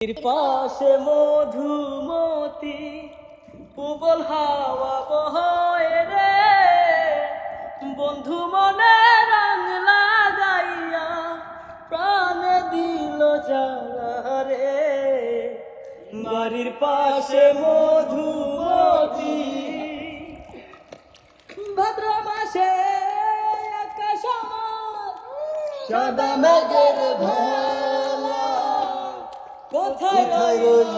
পাশে মধুমতি প্রবল হাওয়া বহয় রে। বন্ধু মনে রং লাগাইয়া প্রাণে দিল রে। বাড়ির পাশে মধুমতি, ভাদ্র মাসে আকাশ সাদা মেঘের ভেলা কোথায় রং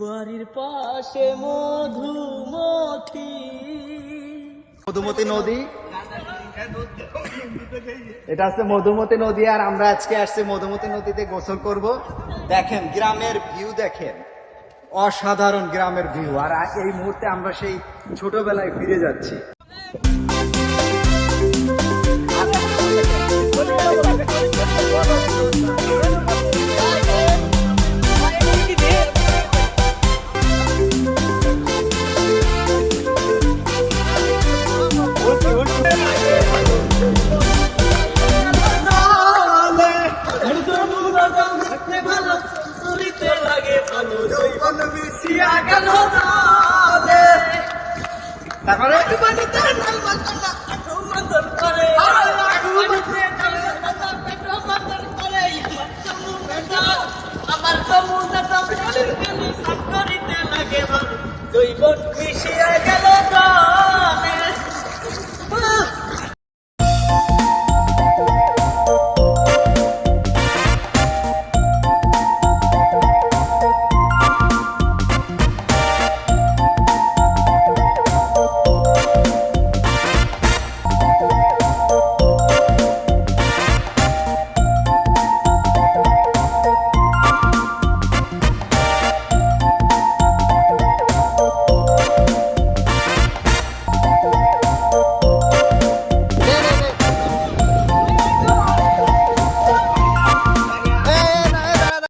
বাড়ির পাশে মধুমতি মধুমতি নদী। এটা মধুমতি নদী, আর আমরা আজকে আসছি মধুমতি নদীতে গোসল করব। দেখেন, গ্রামের ভিউ দেখেন। অসাধারণ গ্রামের ভিউ আর এই মুহূর্তে আমরা সেই ছোটবেলায় ফিরে যাচ্ছি। তারপরে? আমার